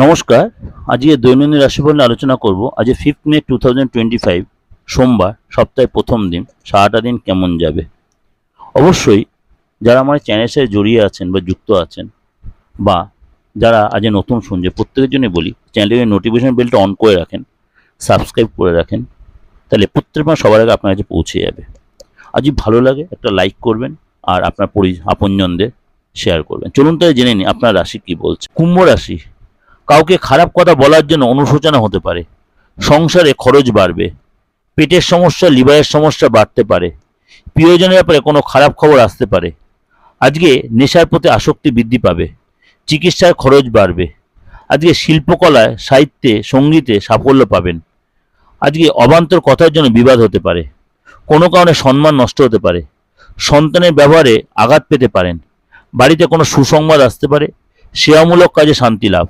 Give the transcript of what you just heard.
নমস্কার। আজকে দৈনন্দিন রাশিফল নিয়ে আলোচনা করব। আজ ফিফথ মে টু সোমবার, সপ্তাহের প্রথম দিন। সারাটা দিন কেমন যাবে? অবশ্যই যারা আমার চ্যানেলের সাথে জড়িয়ে আছেন বা যুক্ত আছেন বা যারা আজ নতুন শুনছে, প্রত্যেকের জন্য বলি চ্যানেলের নোটিফিকেশন বেলটা অন করে রাখেন সাবস্ক্রাইব করে রাখেন, তাহলে প্রত্যেক মাস সবার আগে আপনার কাছে পৌঁছে যাবে। আজ ভালো লাগে একটা লাইক করবেন আর আপনার পরি, আপনজনদের শেয়ার করবেন। চলুন তাহলে জেনে নিই আপনার রাশি কি বলছে। কুম্ভ রাশি কাউকে খারাপ কথা বলার জন্য অনুশোচনা হতে পারে। সংসারে খরচ বাড়বে। পেটের সমস্যা, লিভারের সমস্যা বাড়তে পারে। প্রিয়জনের ব্যাপারে কোনো খারাপ খবর আসতে পারে। আজকে নেশার প্রতি আসক্তি বৃদ্ধি পাবে। চিকিৎসার খরচ বাড়বে। আজকে শিল্পকলায়, সাহিত্যে, সঙ্গীতে সাফল্য পাবেন। আজকে অবান্তর কথার জন্য বিবাদ হতে পারে। কোনো কারণে সম্মান নষ্ট হতে পারে। সন্তানের ব্যবহারে আঘাত পেতে পারেন। বাড়িতে কোনো সুসংবাদ আসতে পারে। সেবামূলক কাজে শান্তি লাভ।